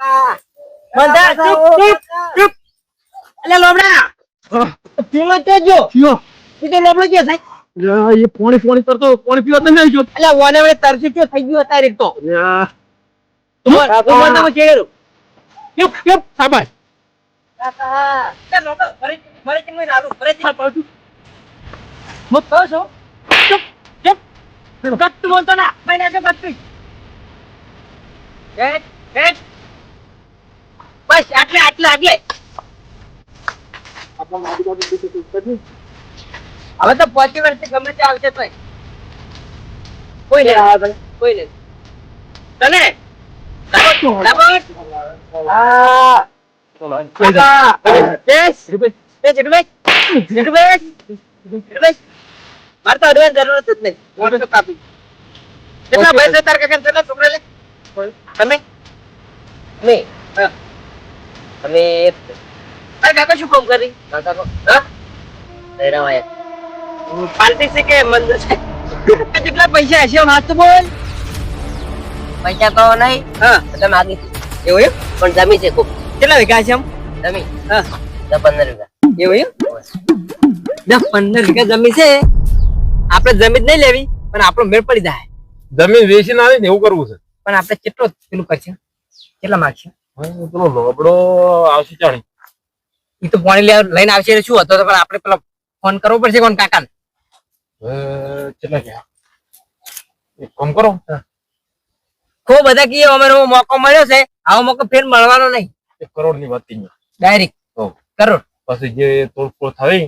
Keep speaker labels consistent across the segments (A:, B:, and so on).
A: બંધા ચૂપ ચૂપ ચૂપ. એટલે લોબડા. પીવો તે જો
B: પીઓ
A: ઈ તો લોબડો કે થાય
B: એ પોણી પોણી કરતો પોણી પીવા તમે આવી ગયો
A: એટલે વાને વડે તરસી ક્યો થઈ ગયો તારે એક તો. તુમર તુમર તમે ચેડેરો
B: ચૂપ ચૂપ શાબાશ.
A: કાકા. તે લોબડો ફરી ફરી કે ના આલુ ફરી કેમ પાડું મત કહો છો? ચૂપ ચૂપ. કટ બોલતો ના. મહિના કે કટ હેટ હેટ બસ આટલે આટલે આટલે હવે તો પહોંચી વર્ષે ગમે તે આવશે તોય કોઈ નહીં આવે ભાઈ કોઈ નહીં તને દાબોટ, દાબોટ. હા કાકા. બેસ. બેસ, જેઠુભાઈ. જેઠુભાઈ. જેઠુભાઈ. મારે તો અડવાની જરૂરત જ નહીં મોટો તો કાપી કેટલા ભાઈ છે તારા કાકા તને છોકરા લે તમે નહીં તમે અરે કાકા શું કામ કરી? કાકા કો હા? પાર્ટી છે કે મંદ છે? કેટલા પૈસા હશે? વાત તો બોલ.
C: પૈસા તો નહીં.
A: હા.
C: એટલે માગી
A: એવું એમ?
C: પણ જમી છે ખૂબ.
A: કેટલા વીઘા છે આમ?
C: જમી.
A: હા.
C: દસ પંદર વીઘા.
A: એવું એમ? દસ પંદર વીઘા જમીન છે. આપણે જમીન નહીં લેવી પણ આપણો મેળ પડી જાય.
B: જમીન વેચીને આવે ને એવું કરવું છે.
A: પણ આપણે કેટલો પેલું કરશે? કેટલા માગશે?
B: પેલો લોબડો આવશે ચાણી
A: એ તો પાણી લઈને આવશે એટલે શું હતો તો પણ આપણે પેલા ફોન કરવો પડશે કોણ કાકા
B: કેટલા ગયા? એક કામ કરો.
A: ખૂબ બધા કીએ અમારો મોકો મળ્યો છે. આવો મોકો ફેર મળવાનો નહીં.
B: એક કરોડની વાત થઈ
A: ડાયરેક્ટ કરોડ.
B: પછી જે તોડફોડ
A: થઈ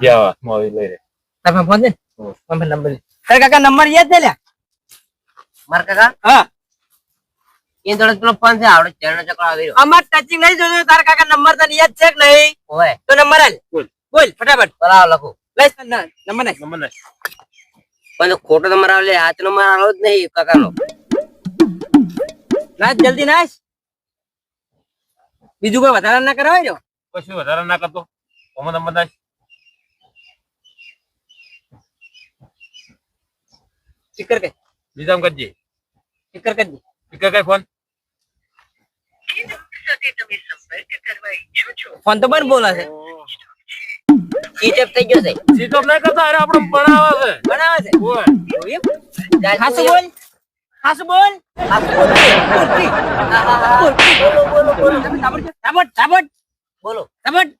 B: જે હાથમાં આવી લઈ રે.
A: તમે ફોન દે તમે નંબર કાકા નંબર યાદ છે લ્યા?
C: મારા કાકા?
A: હા.
C: એ જોડે પેલો ફોન છે આવડે ચરણ ચક્ર આવી રહ્યો.
A: અમાર ટચિંગ નહીં જોયું તારા કાકા નંબર તને યાદ છે કે નહીં?
C: હોય
A: તો નંબર આલ.
B: બોલ.
A: બોલ ફટાફટ.
C: બરાબર લખું.
A: લઈ નંબર નાખ
B: નંબર નાખ.
C: પણ ખોટો નંબર આવે હાથ નંબર આવ્યો જ નહીં કાકાનો.
A: નાચ જલ્દી નાશ. બીજું કોઈ વધારા ના કરાવે જો
B: કશું વધારા ના કરતો. ઓમાં નંબર નાશ
A: સ્પીકર કે
B: બીજામાં કરજે.
A: સ્પીકર કરી દે
B: કઈ ફોન?
A: ફોન તો બંધ બોલે છે.
C: થઈ ગયો છે.
B: ઓફ નહીં કરતા અરે આપણો બનાવે છે.
A: બનાવે છે?
B: ઓય.
A: એવું બોલ. હાસુ બોલ. હાસુ બોલ. બોલો. બોલો. તાબડ, તાબડ, તાબડ,
C: બોલો.
A: તાબડ.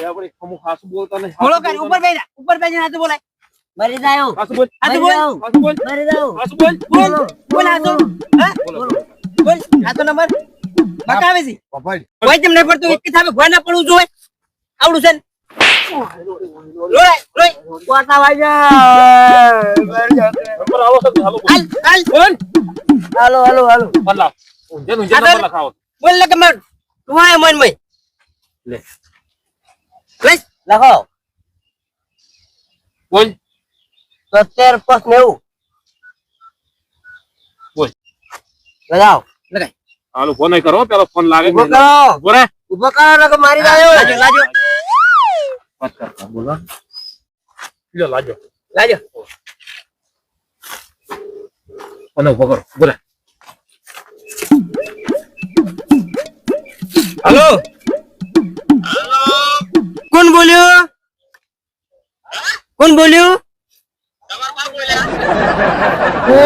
B: એ આપણે કમુ હાસુ બોલતા નહીં.
A: બોલો કર ઉપર બેસી જા, ઉપર બેસી જા, હાસુ બોલાય.
C: મરી જાયો
B: હાસુ બોલ.
A: હાસુ બોલ,
B: હાસુ બોલ.
C: મરી જાઓ
B: હાસુ બોલ.
A: બોલ, બોલ હાસુ. હા?
B: બોલ,
A: હાસુ નંબર. બકાવે છે. કોઈ તેમ નહીં પડતું, એક થામે ભોય ના પડવું જોઈએ. આવડું છે ને? લોય, લોય. ગોટા વાગ્યા.
B: નંબર આવો છે હાલો બોલ
A: હાલ, હાલ,
C: હાલો હાલો હાલો
B: પલ્લા ઊંઝે ઊંઝે
A: આગળ. બોલ ને કે માર. તું મન મય.
B: લે
A: લઈ.
C: લખો
B: બોલ
C: તોતેર પાંચ નેવું
B: બોલ
C: લગાવ
A: લગાય.
B: હાલો ફોન કરો પેલો ફોન લાગે
C: ઊભો કરો. ઊભો કરો કે મારી ગાયો
A: લાજો લાજો.
B: વાત કરતા બોલો. લ્યો લાજો.
A: લાજો.
B: ફોન ઊભો કરો
A: બોલા હાલો. કોણ બોલ્યો? કોણ બોલ્યું? ઓ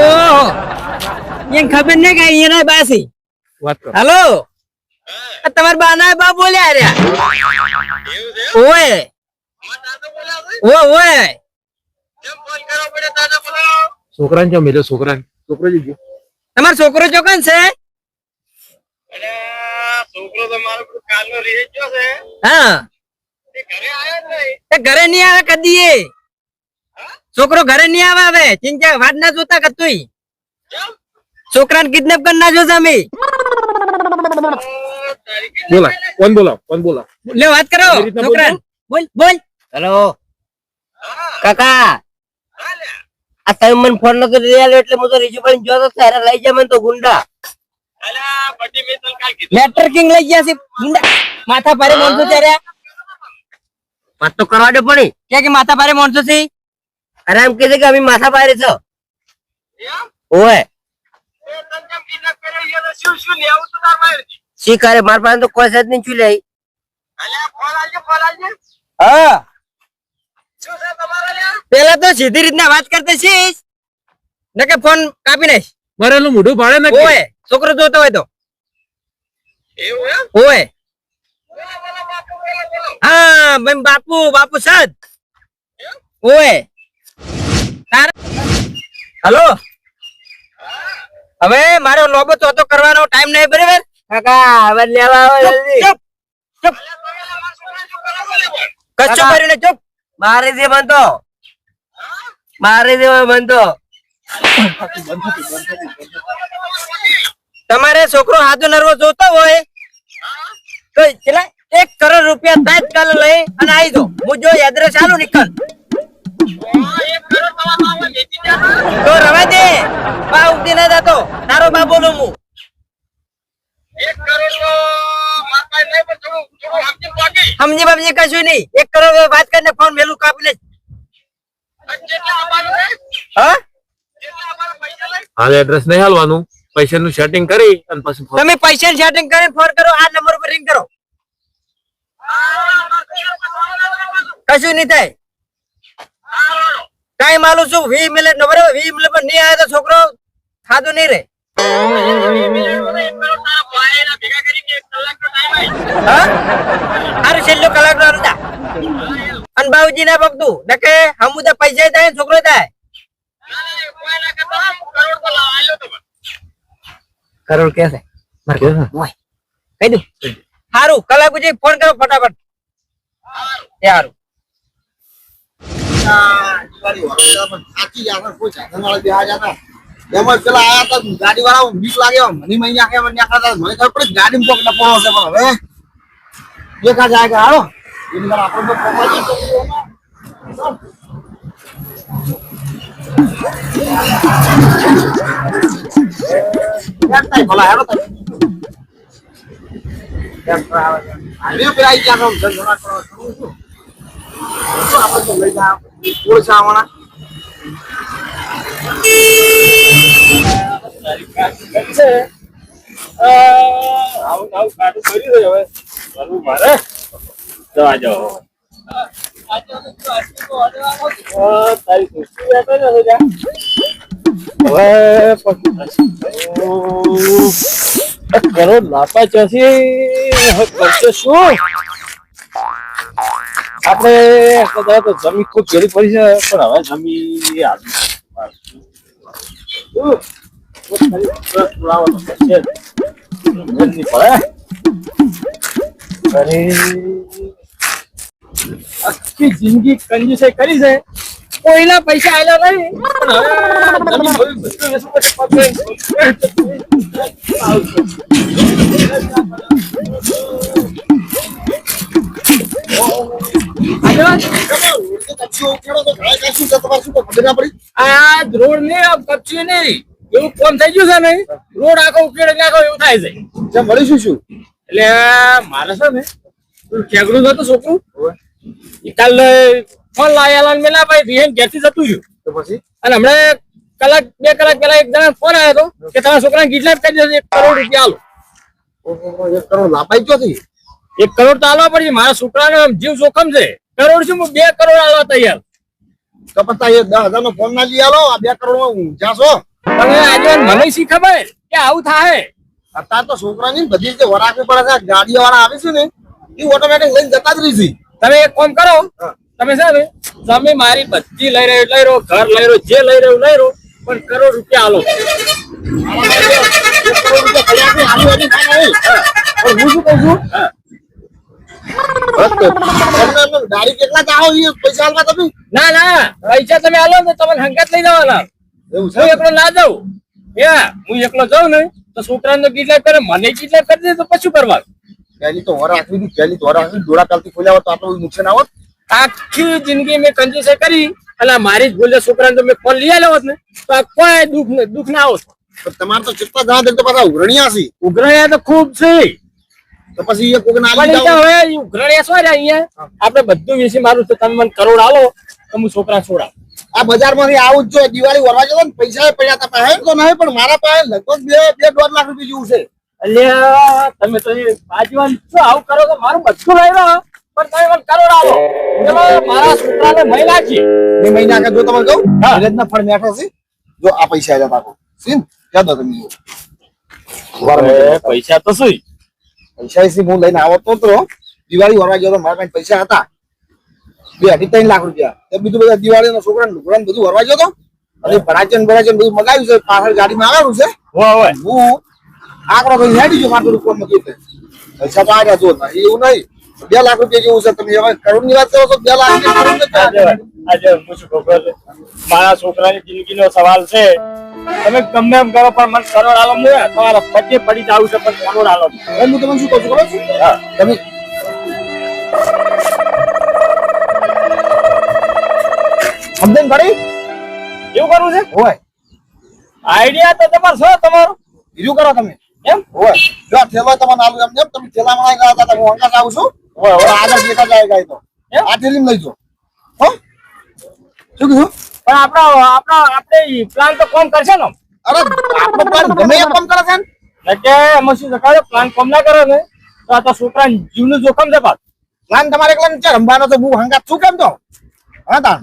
A: ખબર નહીં કે અહીંયા બાસી.
B: વાત કરો.
A: हेलो તમાર બાના બા બોલ્યા રે ઓય. ઓય ઓય.
B: છોકરાને ક્યાં મેલ્યો? છોકરાને. છોકરો જઈ ગયો
A: તમાર છોકરો ચોકન છે?
B: છોકરો તો મારો કાલનો રહી ગયો છે.
A: હા.
B: ઘરે આવ્યો
A: ઘરે નહીં આવે કદી એ છોકરો ઘરે નહીં આવે હવે. ચિંતા વાત ના જોતા કતુંય. છોકરાને કિડનેપ કરી ના જોતા અમે.
B: બોલા કોણ બોલા કોણ બોલા
A: લે વાત કરો છોકરા બોલ બોલ.
C: હેલો. કાકા આ તમે મને ફોન નતો લઈ આવ્યો એટલે હું તો રીજુ પણ જોતો ત્યારે લઈ જા મને તો ગુંડા.
A: લેટર કિંગ લઈ ગયા છે ગુંડા. માથા ભારે માણસો ત્યારે
C: વાત તો કરવા દે પણ.
A: કે કે માથા ભારે માણસો છે?
C: અરે એમ કે છે કે અમે માથા પારે છો. ઓય.
B: શું શું
A: બધું લેવું તું તાર માહિતી
C: શીખારે મારા પાસે તો કોઈ જ નહીં છું લે
A: અલ્યા ફોન આલજે ફોન આલજે
C: હા.
A: શું છે તમારે લ્યા?
C: પેલા તો સીધી રીતના વાત કરતા છીએ ને કે ફોન કાપી નાખ
A: મરેલું મોઢું ભાડે ને
C: ઓય છોકરો જોતો હોય તો. ઓય.
A: બોલો બોલો બાપુ બોલો બોલો
C: હા ભાઈ બાપુ બાપુ સદ. ઓય. હલો? હવે મારો લોબો ચોથો કરવાનો ટાઈમ નહીં બરાબર? કાકા હવે લેવા આવો જલ્દી. ચૂપ ચૂપ. કચ્છું કર્યું ચૂપ. મારી દે બનતો. મારી દે બનતો. તમારે છોકરો હાથો નરવો જોતો હોય તો કેટલા એક કરોડ રૂપિયા તાત્કાલ લઈ અને આવી દો હું જો એડ્રેસ ચાલુ નીકળ તો રવા દે. બા ઉગતી ના જતો. તારો બા બોલું હું
A: એક કરોડ તો પાસે નહીં પણ થોડું થોડું સમજી બાકી
C: સમજી બાબજી કશું નહીં. એક કરોડ વાત કરીને ફોન મેલું કાપી લે હા?
B: હાલ એડ્રેસ નહીં હાલવાનું. પૈસા નું સેટિંગ કરી અને પછી
C: તમે પૈસા સેટિંગ કરીને ફોન કરો. આ નંબર પર રિંગ કરો. કશું નહીં થાય. કઈ માલું છું વી મિનિટ નો બરાબર? વી મિનિટ પર નહીં આવે તો છોકરો ખાધું નહીં રે. હારું છેલ્લો કલાક નો રજા અને બાબુજી ના પગતું નકે હમુદા પૈસા થાય છોકરો થાય. કરોડ કે છે? કહી દઉં. હારું કલાક પછી ફોન કરો ફટાફટ. હારું.
D: એમાં પેલા આયા હતા ગાડી વાળા બીક લાગે મને મહિને આખે મને આખા હતા મને ખબર પડી ગાડી કોક ડપોળો છે પણ હવે દેખા જાય કે હાલો એની વાત આપણે તો પહોંચી શકીએ એમાં. ક્યાં થાય ભલા હેરો થાય હાઈવે પર આવી ગયા છો, ધંધોના કરો, શું શું? શું આપણે તો લઈ જા ઓળખા આવવાના
A: આવું આવું કાઢું, કરી હવે. કરવું મારે. જવા જાઓ. કરોડ લાપા હવે કરશે શું? આપણે કદાચ તો જમીન ખૂબ ઘેરી પડી છે પણ હવે જમીન આવી શું? ખાલી બસ પુરાવાનો છે જ. ઘરની પડે અરે આખી જિંદગી કંજૂસે કરી છે કોઈના પૈસા આવેલા નહીં આ રોડ ને કચ્છી નહીં. એવું કોમ થઈ ગયું છે ને રોડ આખો ઉકેડે આખો એવું થાય છે.
D: જે મળીશું શું?
A: એટલે મારે છે ને ખેગડું હતું છોકરું? કાલ ફોન લાયેલા મેલા ભાઈ રિહેન ઘેરથી જતું
D: તો પછી?
A: અને હમણાં કલાક બે કલાક પેલા એક જણા ફોન આવ્યો હતો કે તમારા છોકરાને કિડનેપ કરી દેશે એક કરોડ રૂપિયા આલો.
D: એક કરોડ લાપાઈ ક્યાંથી?
A: એક કરોડ તો આલવા પડશે મારા છોકરાને જીવ જોખમ છે. કરોડ શું બે કરોડ આલવા તૈયાર.
D: તો દસ હજાર નો ફોન ના લઈ આલો આ બે કરોડમાં ઊંચા છો.
A: આજે મને શી ખબર કે આવું થાય?
D: અત્યારે તો છોકરાની બધી રીતે વરાકવી પડે છે ગાડીઓ વાળા આવે છે ને એ ઓટોમેટિક લઈને જતા જ રહી છે.
A: તમે એક કામ કરો તમે છે ને તમે મારી બધી લઈ રહ્યો લઈ રહ્યો ઘર લઈ રહ્યો જે લઈ રહ્યો લઈ રહ્યો પણ કરોડ રૂપિયા આલો.
D: હું. શું કહું છું? તો ગાડી કેટલા ચાહો એ પૈસા આલવા તમે?
A: ના ના પૈસા તમે આલો ને તમને હંગાત લઈ જવાના.
D: એવું
A: છે? એકલો ના જાઉં. યા હું એકલો જાઉં ને તો છોકરાને કેટલા કરે મને કેટલા કરી દે તો પછી કરવા
D: પહેલી તો વર રાખવી હતી પહેલી તો વર રાખવી દોડા ચાલતી ખોલ્યા તો આપણું નુકસાન આવત.
A: આખી જિંદગી મેં કંજૂસે કરી અને મારી જ ભૂલે છોકરાને જો મેં ફોન લઈ આવ્યો ને તો આ કોઈ દુઃખ ને દુઃખ ના આવત.
D: તમારે તો કેટલા જણા દેખ તો પાછા ઉઘરણિયા છે
A: ઉઘરાયા તો ખૂબ છે.
D: તો પછી એ કોક ના
A: એ હવે ઈ ઉઘરાણિયા શું અહીંયા? આપણે બધું વિશે મારું તો તમે મને કરોડ આલો તો હું છોકરા છોડા.
D: આ બજારમાંથી આવું જ જોઈએ દિવાળી વરવા જતો ને પૈસા પડ્યા તા પાસે. તો નહીં પણ મારા પાસે લગભગ બે બે દોઢ લાખ રૂપિયા જેવું છે.
A: અલ્યા તમે તો એ બાજુવાન શું આવું કરો તો મારું બધું લઈ રહ્યો પણ તમે મને કરોડ આવો મારા છોકરાને મહિલા છે
D: બે મહિના આગળ જો તમે કહું
A: હા.
D: ધીરજના ફળ મેઠો છે. જો આ પૈસા આવ્યા પાકો સીન યાદ દો તમે વાર
A: પૈસા તો શું?
D: પૈસા હું લઈને આવતો હતો. દિવાળી વરવા ગયો તો મારા પાસે પૈસા હતા. બે અઢી ત્રણ લાખ રૂપિયા. તો બીજું બધા દિવાળી નો છોકરા લુગડા બધું વરવા ગયો તો. અને ભરાચન ભરાચન બધું મગાવ્યું છે. પાછળ ગાડીમાં આવેલું છે. હું આંકડો ભાઈ હેડી ગયો મારું રૂપિયા મૂકી દે પૈસા તો આવ્યા જો એવું નહીં. બે લાખ રૂપિયા જેવું છે. તમે હવે કરોડની વાત કરો તો બે લાખ
A: રૂપિયા? મારા છોકરાની જિંદગીનો સવાલ છે. તમે ગમે એમ કરો પણ મને કરોડ આલો મુએ તમારા પગે પડી જાવું છે પણ કરોડ આલો
D: હું તમને શું કહું છું ખબર છે? તમે સમજણ પડી
A: એવું કરવું છે?
D: હોય.
A: આઈડિયા તો તમારો છે તમારો.
D: બીજું કરો તમે.
A: એમ?
D: હોય. જો થેલો તમને આલુ એમ જેમ તમે થેલામાં આવી ગયા હતા હું અંકાશ આવું છું.
A: હોય
D: આગળ દેખા જાય ગાય તો? આ થેલીમાં લઈ જો હો? શું કીધું?
A: પણ આપણો આપણો આપણે પ્લાન તો કોમ કરશે ને?
D: અરે આપણો પ્લાન ગમે એ કોમ કરે છે ને.
A: કે એમાં શું છે પ્લાન કોમ ના કરે ને તો આ તો છોકરા જીવનું જોખમ છે પાછું.
D: પ્લાન તમારે એકલા નથી રમવાનો તો હું હંગાત શું કેમ તો? હા તાણ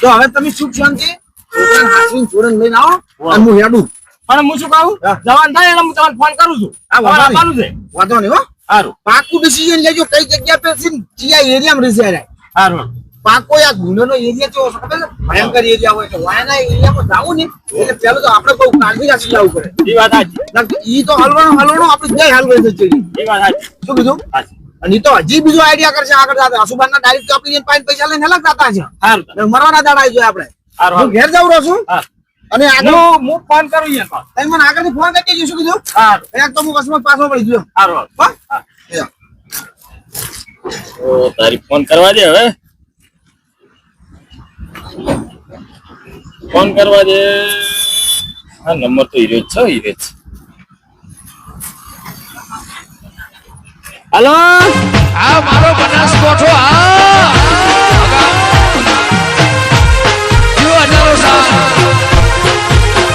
D: તો હવે તમે સુખ શાંતિ? હાંસવીને લઈને આવો અને હું હેડું.
A: પણ હું શું કહું? જવાન થાય એટલે હું તમને ફોન કરું છું. આવવાનું છે.
D: વાંધો નહીં હો.
A: સારું
D: પાકું ડિસિઝન લેજો કઈ જગ્યા પર છે કયા એરિયામાં રહેશે
A: સારું
D: પાકો આ ગુનાનો એરિયા કેવો છે ખબર ભયંકર એરિયા હોય તો વાયના એરિયામાં જાવું ને એટલે પેલું તો આપણે બહુ કાળજી રાખી જવું પડે.
A: એ વાત સાચી.
D: ઈ તો હલવાનો હલવાનો આપણે જય હલવે છે ચીડી
A: એ વાત સાચી.
D: શું કીધું?
A: સાચી.
D: અને તો હજી બીજો આઈડિયા કરશે આગળ સાથે ના ડાયરેક્ટ આપણી પાંચ પૈસા લઈને હલક જતા છે મરવાના દાડા આવી જોઈએ આપણે. હું ઘેર જાઉં રહું છું? અને આગળ
A: હું હું ફોન કરું યાર પાછો.
D: તમે મને આગળથી ફોન કરી દેજો શું કીધું?
A: હા
D: એક તો હું કસ્મત પાછો પડી ગયો. હા? એ.
A: તારી ફોન કરવા દે હવે. ફોન કરવા દે. હા નંબર તો હીરો છે હીરે છે. હલો?
E: હા મારો બનાસકોઠો હા.